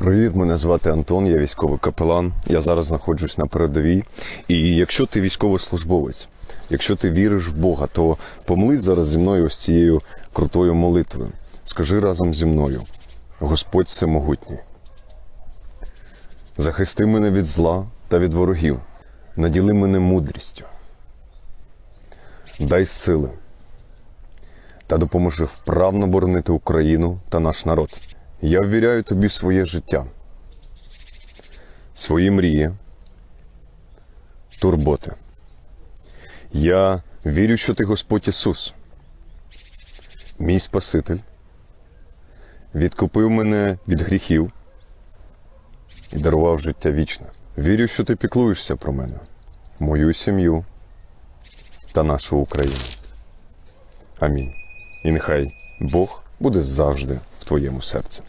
Привіт, мене звати Антон, я військовий капелан. Я зараз знаходжусь на передовій. І якщо ти військовослужбовець, якщо ти віриш в Бога, то помолись зараз зі мною ось цією крутою молитвою. Скажи разом зі мною: Господь всемогутній. Захисти мене від зла та від ворогів, наділи мене мудрістю, дай сили та допоможи вправно боронити Україну та наш народ. Я ввіряю тобі своє життя, свої мрії, турботи. Я вірю, що ти Господь Ісус, мій Спаситель, відкупив мене від гріхів і дарував життя вічне. Вірю, що ти піклуєшся про мене, мою сім'ю та нашу Україну. Амінь. І нехай Бог буде завжди твоєму серці.